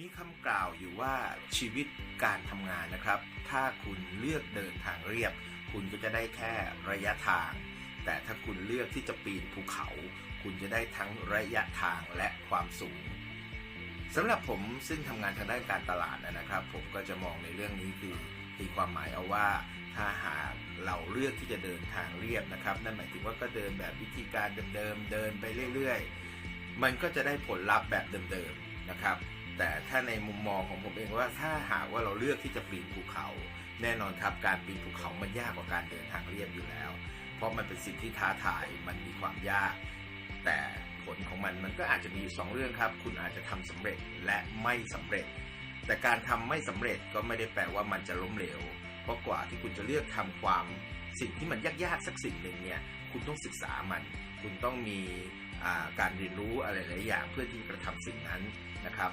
มีคำกล่าวอยู่ว่าชีวิตการทำงานนะครับ ถ้าคุณเลือกเดินทางเรียบ คุณก็จะได้แค่ระยะทาง แต่ถ้าคุณเลือกที่จะปีนภูเขา คุณจะได้ทั้งระยะทางและความสูงสำหรับผมซึ่งทำงานทางด้านการตลาดนะครับ ผมก็จะมองในเรื่องนี้คือตีความหมายเอาว่า ถ้าหากเราเลือกที่จะเดินทางเรียบนะครับ นั่นหมายถึงว่าก็เดินแบบวิธีการเดิมๆเดินไปเรื่อย ๆ มันก็จะได้ผลลัพธ์แบบเดิมๆนะครับ แต่ถ้าในมุมมองของผมเองว่าถ้าหากว่าเราเลือกที่จะปีนภูเขา แน่นอนครับการปีนภูเขามันยากกว่าการเดินทางเรียบอยู่แล้ว เพราะมันเป็นสิ่งที่ท้าทายมันมีความยาก แต่ผลของมันมันก็อาจจะมีอยู่สองเรื่องครับ คุณอาจจะทำสำเร็จและไม่สำเร็จ แต่การทำไม่สำเร็จก็ไม่ได้แปลว่ามันจะล้มเหลว เพราะกว่าที่คุณจะเลือกทำความสิ่งที่มันยากๆสักสิ่งหนึ่งเนี่ยคุณต้องศึกษามัน คุณต้องมีการเรียนรู้อะไรหลายอย่างเพื่อที่จะทำสิ่งนั้นนะครับ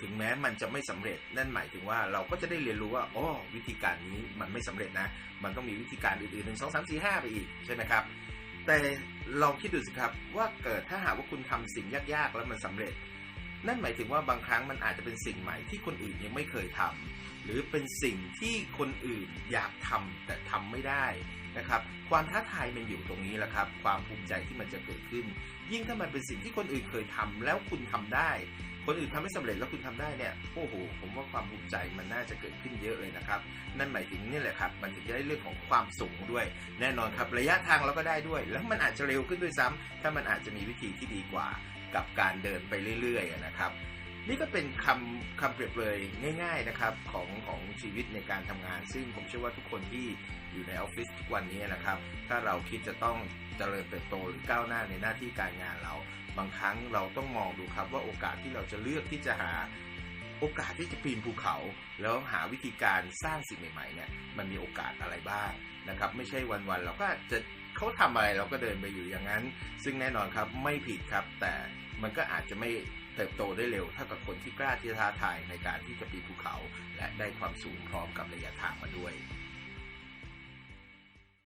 ถึงแม้มันจะไม่สำเร็จนั่นหมายถึงว่าเราก็จะได้เรียนรู้ว่าอ๋อวิธีการนี้มันไม่สำเร็จนะ มันต้องมีวิธีการอื่นๆหนึ่งสองสามสี่ห้าไปอีกใช่ไหมครับ แต่ลองคิดดูสิครับว่าเกิดถ้าหากว่าคุณทำสิ่งยากๆ แล้วมันสำเร็จ นั่นหมายถึงว่าบางครั้งมันอาจจะเป็นสิ่งใหม่ที่คนอื่นยังไม่เคยทำหรือเป็นสิ่งที่คนอื่นอยากทำแต่ทำไม่ได้นะครับ ความท้าทายมันอยู่ตรงนี้แหละครับ ความภูมิใจที่มันจะเกิดขึ้น ยิ่งถ้ามันเป็นสิ่งที่คนอื่นเคยทำแล้วคุณทำได้ คนอื่นทำไม่สำเร็จแล้วคุณทำได้เนี่ยโอ้โหผมว่าความภูมิใจมันน่าจะเกิดขึ้นเยอะเลยนะครับ นั่นหมายถึงนี่แหละครับ มันถึงจะได้เรื่องของความสูงด้วย แน่นอนครับระยะทางเราก็ได้ด้วย แล้วมันอาจจะเร็วขึ้นด้วยซ้ำถ้ามันอาจจะมีวิธีที่ดีกว่า กับการเดินไปเรื่อยๆนะครับ นี่ก็เป็นคำคำเปรียบเลยง่าย ๆนะครับของของชีวิตในการทำงาน ซึ่งผมเชื่อว่าทุกคนที่อยู่ในออฟฟิศทุกวันนี้นะครับ ถ้าเราคิดจะต้องเจริญเติบโตหรือก้าวหน้าในหน้าที่การงานเรา บางครั้งเราต้องมองดูครับว่าโอกาสที่เราจะเลือกที่จะหาโอกาสที่จะปีนภูเขา แล้วหาวิธีการสร้างสิ่งใหม่ๆเนี่ยมันมีโอกาสอะไรบ้างนะครับ ไม่ใช่วันๆเราก็จะ เขาทำอะไรเราก็เดินไปอยู่อย่างนั้น ซึ่งแน่นอนครับไม่ผิดครับ แต่มันก็อาจจะไม่เติบโตได้เร็วเท่ากับคนที่กล้าที่จะท้าทายในการที่จะปีนภูเขา และได้ความสูงพร้อมกับระยะทางมาด้วย